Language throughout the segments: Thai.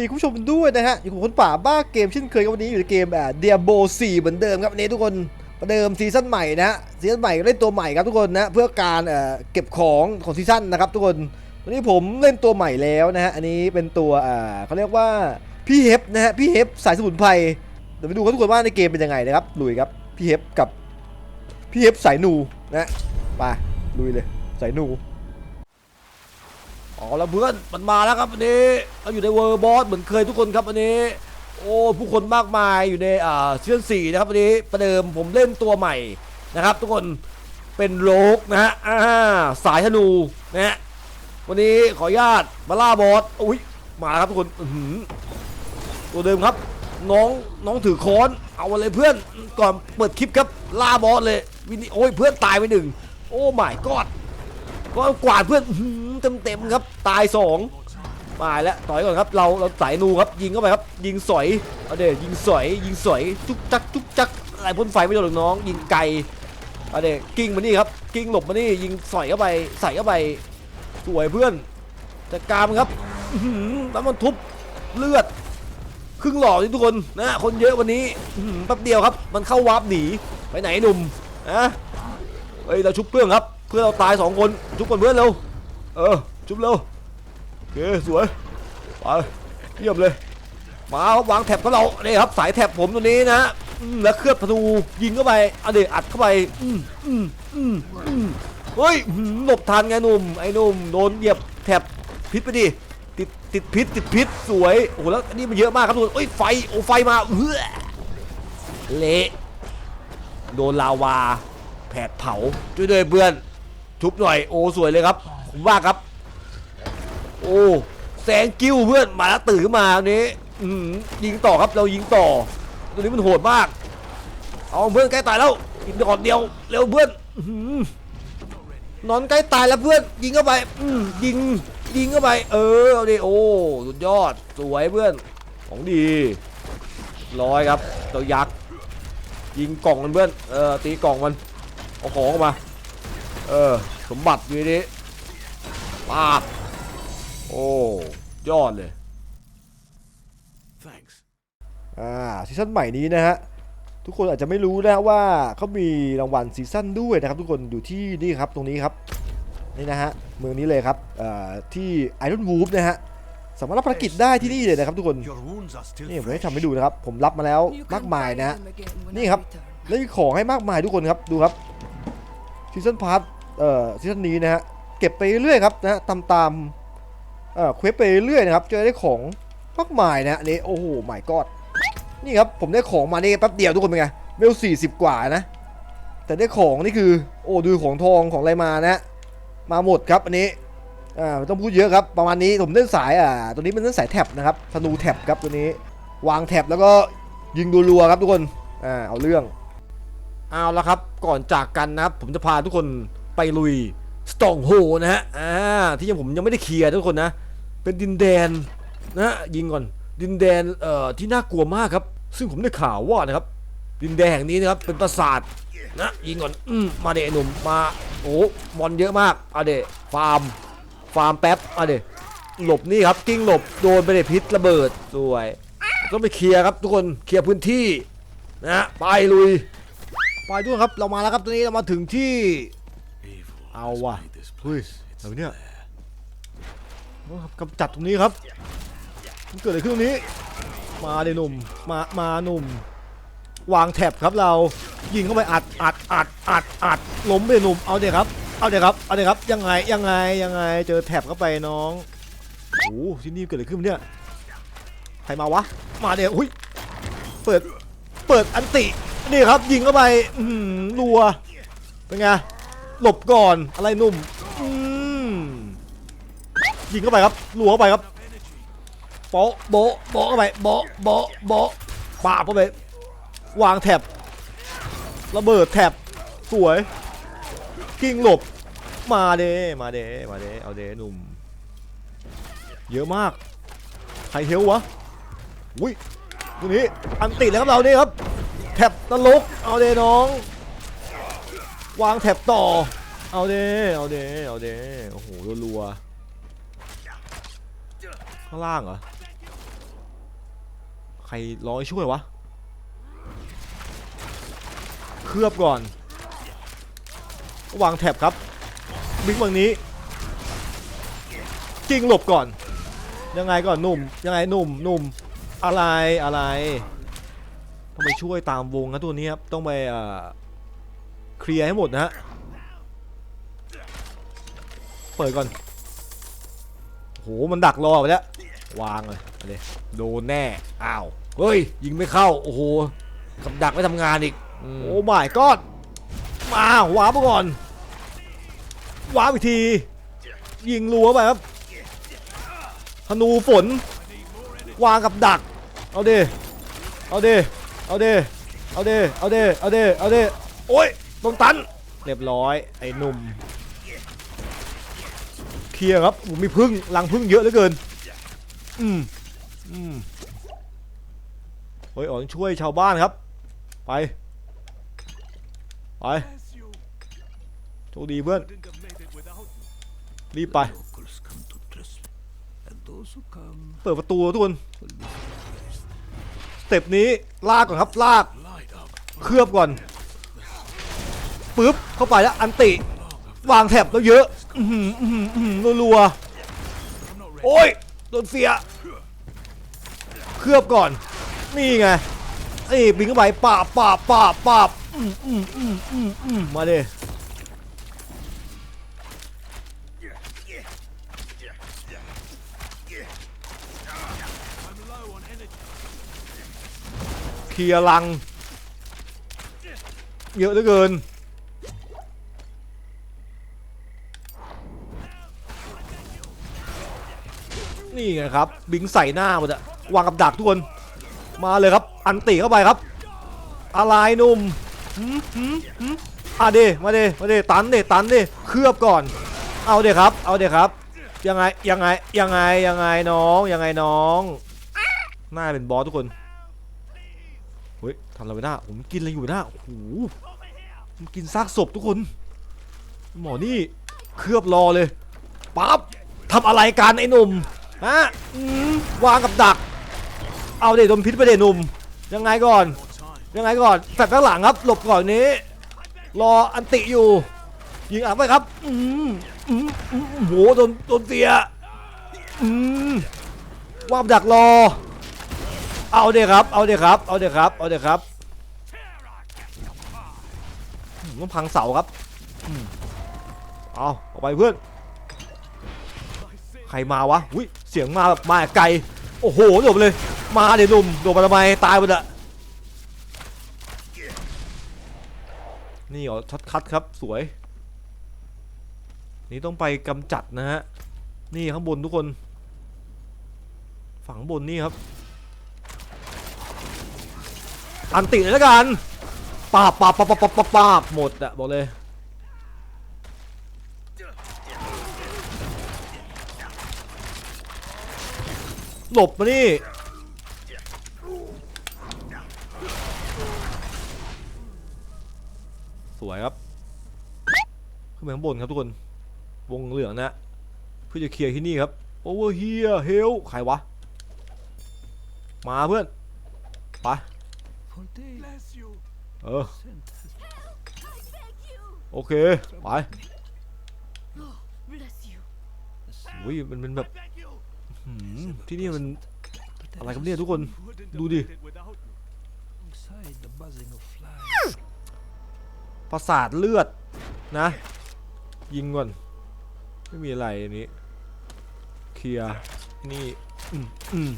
ดีคุณผู้ชมด้วยนะฮะ อยู่กับคนป่าบ้าเกมเช่นเคยครับวันนี้อยู่ในเกมอ่าเดียโบ4เหมือนเดิมครับวันนี้ทุกคนประเดิมซีซั่นใหม่นะฮะซีซั่นใหม่เล่นตัวใหม่ครับทุกคนนะเพื่อการเอ่อเก็บของของซีซั่นนะครับทุกคนวันนี้ผมเล่นตัวใหม่แล้วนะฮะอันนี้เป็นตัวอ่าเขาเรียกว่าพี่เฮฟนะฮะพี่เฮฟสายสมุนไพรเดี๋ยวไปดูกันทุกคนว่าในเกมเป็นยังไงนะครับลุยครับพี่เฮฟกับพี่เฮฟสายหนูนะไปลุยเลยสายหนู อ๋อแล้วเพื่อนมันมาแล้วครับวันนี้เราอยู่ในเวอร์บอสเหมือนเคยทุกคนครับวันนี้ โอ้ผู้คนมากมายอยู่ในอ่าซีซั่นสี่นะครับวันนี้ประเดิมผมเล่นตัวใหม่นะครับ ทุกคนเป็นโลกนะฮะอ่าสายธนูนะฮะวันนี้ขออนุญาตมาล่าบอสอุ้ยมาครับทุกคนตัวเดิมครับ น้องน้องถือค้อนเอาเลยเพื่อนก่อนเปิดคลิปครับล่าบอสเลยวินนี่โอ้ยเพื่อนตายไปหนึ่งโอ้ไม่กอดก็กวาดเพื่อน เต็มๆครับตายสองมาแล้วต่อยก่อนครับเราเราสายนูครับยิงเข้าไปครับ ยิงสอยเอาเดี๋ยวยิงสอยยิงสอยจุกจักจุกจักอะไรพ่นไฟไม่โดนหรอกน้อง ยิงไกลเอาเดี๋ยวกิ้งมานี่ครับกิ้งหลบมานี่ยิงสอยเข้าไปใส่เข้าไปสวยเพื่อนจัดการครับแล้วมันทุบเลือดครึ่งหลอดนี่ทุกคนนะคนเยอะวันนี้แป๊บเดียวครับ มันเข้าวาร์ปหนีไปไหนหนุ่มนะเฮ้ยเราชุบเพื่อนครับ เพื่อนเราตายสองคนชุบก่อนเพื่อนเร็ว เออชุบเร็วโอเคสวยไปเยี่ยมเลยมาครับวางแท็บกับเราเนี่ครับสายแท็บผมตัวนี้นะอืมแล้วเคลือบประตูยิงเข้าไปเอาเดี๋ยวอัดเข้าไปอืมอืมอืมอืมเฮ้ยหลบทันไงหนุ่มไอ้หนุ่มโดนเหยียบแท็บพิษไปดิติดติดพิษติดพิษสวยโอ้โหแล้วนนี้มันเยอะมากครับทุกคนเอ้ยไฟโอ้ไฟมาเฮ้อเละโดนลาวาแผดเผาช่วยด้วยเพื่อนทุบหน่อยโอ้สวยเลยครับ ผมว่าครับ โอ้แสงกิ้วเพื่อนมาแล้วตื่นขึ้นมาอันนี้อื้อหือยิงต่อครับเรายิงต่อ ตัวนี้มันโหดมาก เอาเพื่อนใกล้ตายแล้วอีกดอกเดียวเร็วเพื่อนอนอนใกล้ตายแล้วเพื่อนยิงเข้าไปอืมยิงยิงเข้าไป เออเอาดิโอ้สุดยอดสวยเพื่อนของดีร้อยครับตัวยักษ์ยิงกล่องมันเพื่อนเออตีกล่องมันเอาของออกมา เออสมบัติอยู่นนี้ ปาบโอ้ยอดเลย Thanks. อ่าซีซั่นใหม่นี้นะฮะ ทุกคนอาจจะไม่รู้นะว่าเขามีรางวัลซีซั่นด้วยนะครับ ทุกคนอยู่ที่นี่ครับตรงนี้ครับ นี่นะฮะเมืองนี้เลยครับเอ่อที่ไอรอนวูฟนะฮะสามารถรับภารกิจได้ที่นี่เลยนะครับทุกคน Your wounds are still นี่ผม fresh. ให้ทำให้ดูนะครับ ผมรับมาแล้วมากมายนะฮะนี่นี่คครัรับบแล้วมีของให้มากมายทุกคนครับดูครับซีซันพาร์ทเอ่อซีซันนี้นะฮะ เก็บไปเรื่อยครับนะตามตามเอ่อเควสไปเรื่อยนะครับจะได้ของมากมายนะนี่โอ้โหหมายกอดนี่ครับผมได้ของมานี่แป๊บเดียวทุกคนเป็นไงเวลสี่สิบกว่านะ แต่ได้ของนี่คือ โอ้ดูของทองของอะไรมานะ มาหมดครับอันนี้อ่าต้องพูดเยอะครับ ประมาณนี้ผมเล่นสายอ่าตัวนี้เป็นเล่นสายแท็บนะครับธนูแท็บครับตัวนี้ วางแท็บแล้วก็ยิงรัวๆครับทุกคนอ่าเอาเรื่องเอาละครับก่อนจากกันนะครับผมจะพาทุกคนไปลุย สตองโฮนะฮะอ่าที่ยังผมยังไม่ได้เคลียร์ทุกคนนะ เป็นดินแดนนะยิงก่อนดินแดนเอ่อที่น่ากลัวมากครับ ซึ่งผมได้ข่าวว่านะครับ ดินแดนแห่งนี้นะครับเป็นปราสาทนะยิงก่อนอืมมาเดะหนุ่มมาโอ้บอลเยอะมากเอาเดะฟาร์มฟาร์มแป๊บเอาเดะหลบนี่ครับกิ้งหลบโดนไปเดพิษระเบิดสวยต้องไปเคลียร์ครับทุกคนเคลียร์พื้นที่นะไปลุยไปด้วยครับเรามาแล้วครับตอนนี้เรามาถึงที่ Evil Ow, has ah. made this เฮ้ย place. ไหน It's วะเนี่ย there. โอ้ครับกำจัดตรงนี้ครับ มันเกิดอะไรขึ้นตรงนี้ มาเลยหนุ่ม มา มาหนุ่ม วางแท็บครับเรา ยิงเข้าไปอัด อัด อัด อัด อัด ล้มไปหนุ่ม เอาเดี๋ยวครับ เอาเดี๋ยวครับ เอาเดี๋ยวครับ ยังไง ยังไง ยังไง เจอแท็บเข้าไปน้อง โอ้โหที่นี่เกิดอะไรขึ้นวะเนี่ย ใครมาวะ มาเดี๋ยวอุ้ย เปิด เปิดอันติ นี่ครับ ยิงเข้าไป อือหือรัว เป็นไง หลบก่อนอะไรนุ่มอืมยิงเข้าไปครับลัวเข้าไปครับโปะโบะโบะเข้าไปโบะโบะโบะปาบเข้าไปวางแท็บระเบิดแท็บสวยกิ้งหลบมาเดมาเดมาเดเอาเดหนุ่ม เยอะมากใครเฮลวะอุ้ยตัวนี้อันติดแล้วครับเราเนี่ครับแท็บตลกเอาเดน้อง วางแท็บต่อ เอาเดเอาเดเอาเดโอ้โหรัวๆข้างล่างเหรอ ใครร้อยช่วยวะ เคลือบก่อน วางแท็บครับ บิ๊กวังนี้จริงหลบก่อน ยังไงก่อนหนุ่ม ยังไงหนุ่มหนุ่มอะไรอะไรต้องไปช่วยตามวงนะตัวนี้ครับ ต้องไปอ่อ เคลียร์ให้หมดนะฮะ เปิดก่อน โห มันดักรอไปแล้ว วางเลยเอาเลยโดนแน่ อ้าว เฮ้ย ยิงไม่เข้า โอ้โหกับดักไม่ทำงานอีกอืมโอ้ my god มาว้าร์ปมาก่อน ว้าร์ปอีกที ยิงรัวไปครับธนูฝน วางกับดัก เอาเดเอาเดเอาเดเอาเดเอาเดเอาเดเอาเดโอ้ย ตรงตัน เรียบร้อย ไอ้หนุ่ม เคลียร์ครับโอ้มีพึ่งรังพึ่งเยอะเหลือเกิน อืม อืมเฮ้ยอ๋อนช่วยชาวบ้านครับ ไป ไป โชคดีเพื่อน รีบไป เปิดประตูทุกคนสเต็ปนี้ลากก่อนครับลาก เคลือบก่อน ปึ๊บเข้าไปแล้วอันติ วางแถบแล้วเยอะรัวๆโอ้ยโดนเฟียเคลือบก่อน นี่ไงนี่บิงเข้าไปปาบปาบปาบปาบมาดิ I'm low on energy. เคลียร์ลัง เยอะเหลือเกิน นี่ไงครับบิงใส่หน้าหมดอะวางกับดักทุกคน มาเลยครับ อันติเข้าไปครับ อะไรหนุ่มอะเดมาเดมาเดตันเดตันเดเคลือบก่อน เอาเดครับ เอาเดครับ ยังไงยังไงยังไงยังไงน้องยังไงน้องหน้าเป็นบอสทุกคนเฮ้ยทำอะไรไปหน้าผมกินอะไรอยู่หน้าโอ้โหผมกินซากศพทุกคน หมอนี่เคลือบรอเลยปั๊บทำอะไรกันไอ้หนุ่ม ฮะวางกับดัก เอาเดดมพิษไปเดหนุ่ม ยังไงก่อน ยังไงก่อนแฟดข้างหลังครับ หลบก่อนนี้ รออันติอยู่ ยิงอัดไปครับ อืมอืมโหโดนโดนเสียอืมวางดักรอ เอาเดี๋ยวครับ เอาเดี๋ยวครับ เอาเดี๋ยวครับ เอาเดี๋ยวครับมต้องพังเสาครับ เอาออกไปเพื่อน ใครมาวะ อุ้ย เสียงมาแบบมาไกล โอ้โหโดดเลย มาเดี๋ยวหนุ่มโดดมาทำไมตายหมดอะนี่เหรอชัดคัดครับสวย นี่ต้องไปกำจัดนะฮะ นี่ข้างบนทุกคน ฝั่งบนนี่ครับ อันติเลยแล้วกันปาบปาบปาบปาบปาบปาบปาบหมดอะบอกเลย หลบมานี่สวยครับขึ้นไปข้างบนครับทุกคน วงเหลืองนะ เพื่อจะเคลียร์ที่นี่ครับโอเวอร์เฮียเฮลใครวะ มาเพื่อนไป For they bless you. เออ Sent us โอเค ไป Bless you. อุ้ยมันเป็นแบบ Thank you. หืมที่นี่มันอะไรครับเนี่ยทุกคนดูดิประสาทเลือดนะ ยิงก่อน ไม่มีอะไรอันนี้ เคลียร์นี่อืมอืม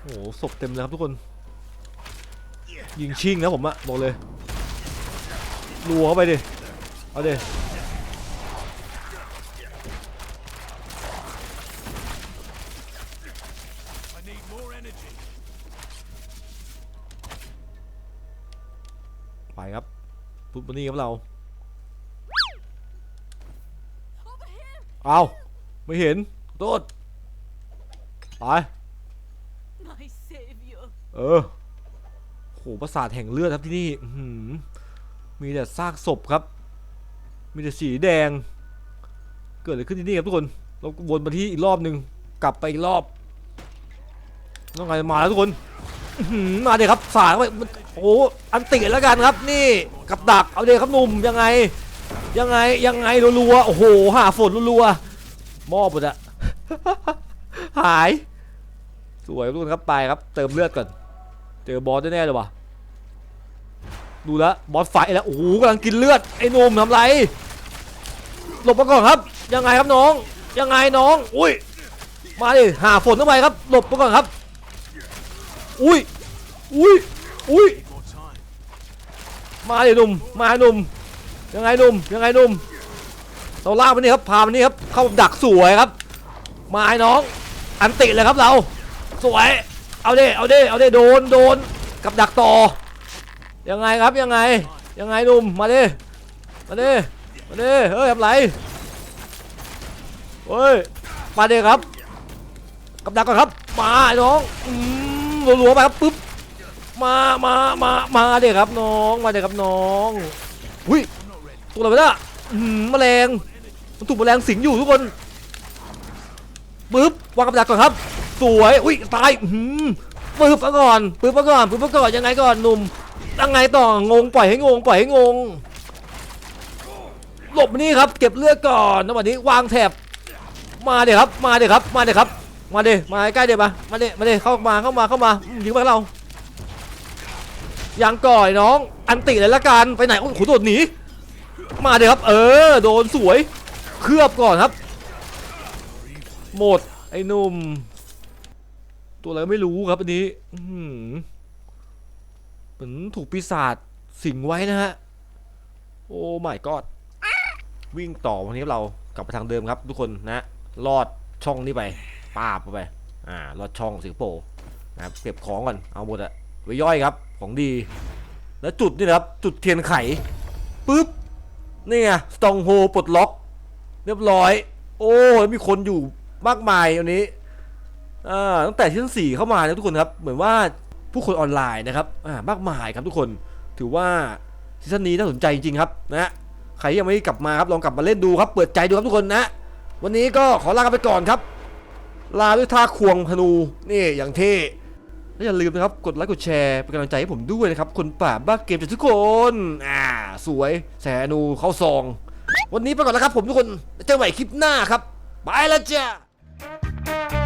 โอ้โหศพเต็มเลยครับทุกคน ยิงชิงนะผมอะบอกเลยรัวเข้าไปดิ เอาดิ ไปครับพุทธนี่ครับเรา Over here. เอาไม่เห็นโทษไป My savior. เออโหประสาทแห่งเลือดครับที่นี่อื้อหือมีแต่ซากศพครับ มีแต่สีแดง เกิดอะไรขึ้นที่นี่ครับทุกคน เราวนมาที่อีกรอบหนึ่งกลับไปอีกรอบต้องไงมาแล้วทุกคนอื้อหือ มาเดี๋ยวครับสายเข้าไปโอ้อันติแล้วกันครับ นี่กับดักเอาเดี๋ยวครับหนุ่มยังไง ยังไงยังไงรัวๆโอ้โหหาฝนรัวๆมอบหมดอะหาย สวยทุกคนครับไปครับ เติมเลือดก่อน เจอบอสแน่ๆเลยวะดูแลวบอสไฟแล้วโอ้โหกำลังกินเลือดไอ้หนุ่มทำไรหลบมาก่อนครับ ยังไงครับน้อง ยังไงน้อง อุ้ยมาดิหาฝนเข้าไปครับ หลบมาก่อนครับ อุ้ยอุ้ยอุ้ยมาดิหนุ่มมาหนุ่มยังไงหนุ่มยังไงหนุ่มเราล่ามันนี่ครับพามันนี่ครับเข้าดักสวยครับ มาไอ้น้อง อันติเลยครับเรา สวยเอาเดิเอาเดิเอาเดิโดนโดนกับดักต่อยังไงครับยังไงยังไงหนุ่มมาเดิมาเดิมาเดิเฮ้ยทำไรเฮ้ยมาเดิครับกับดักก่อนครับมาไอ้น้องอืม รัวๆไปครับปึ๊บมามามามาเด็กครับน้องมาเด็กครับน้องหุ้ยตัวอะไรวะเนี่ยอืมแมลงมันถูกแมลงสิงอยู่ทุกคนปึ๊บวางกับดักก่อนครับ สวยอุ้ยตายอืมปึ๊บมาก่อนปึ๊บมาก่อนปึ๊บมาก่อนยังไงก่อนหนุ่มยังไงต่องงปล่อยให้งงปล่อยให้งงหลบนี่ครับ เก็บเลือดก่อนนะวันนี้วางแถบมาเดี๋ยวครับ มาเดี๋ยวครับ มาเดี๋ยวครับ มาดิมาใกล้เดี๋ยวมามาดิมาดิเข้ามาเข้ามาเข้ามายิงมาเรายังก่อยน้อง อันติเลยละกันไปไหนโอ้โหโดดหนีมาเดี๋ยวครับ เออ โดนสวยเคลือบก่อนครับ หมดไอ้นุ่ม ตัวอะไรไม่รู้ครับอันนี้อื้อหือเหมือนถูกปีศาจสิงไว้นะฮะ โอ้ไม่กอดวิ่งต่อวันนี้เรากลับไปทางเดิมครับ ทุกคนนะลอดช่องนี้ไป ป้าบเข้าไป อ่าลอดช่องสิงคโปร์นะครับเก็บของก่อน เอาหมดอะไว้ย่อยครับ ของดี แล้วจุดนี่นะครับ จุดเทียนไขปุ๊บ นี่ไง สตองโฮปลดล็อก เรียบร้อย โอ้ยมีคนอยู่มากมายวันนี้อ่าตั้งแต่ซีซั่นสี่เข้ามานะทุกคนครับ เหมือนว่าผู้คนออนไลน์นะครับอ่ามากมายครับทุกคน ถือว่าซีซั่นนี้น่าสนใจจริงๆครับนะใครยังไม่กลับมาครับลองกลับมาเล่นดูครับ เปิดใจดูครับทุกคนนะ วันนี้ก็ขอลากันไปก่อนครับ ลาด้วยท่าควงพนูนี่อย่างเท่และอย่าลืมนะครับ กดไลค์กดแชร์เป็นกำลังใจให้ผมด้วยนะครับ คนป่าบ้าเกมจากทุกคนอ่าสวยแสนูเข้าซอง วันนี้ไปก่อนแล้วครับผมทุกคนเจอกันใหม่คลิปหน้าครับ ไปแล้วจ้า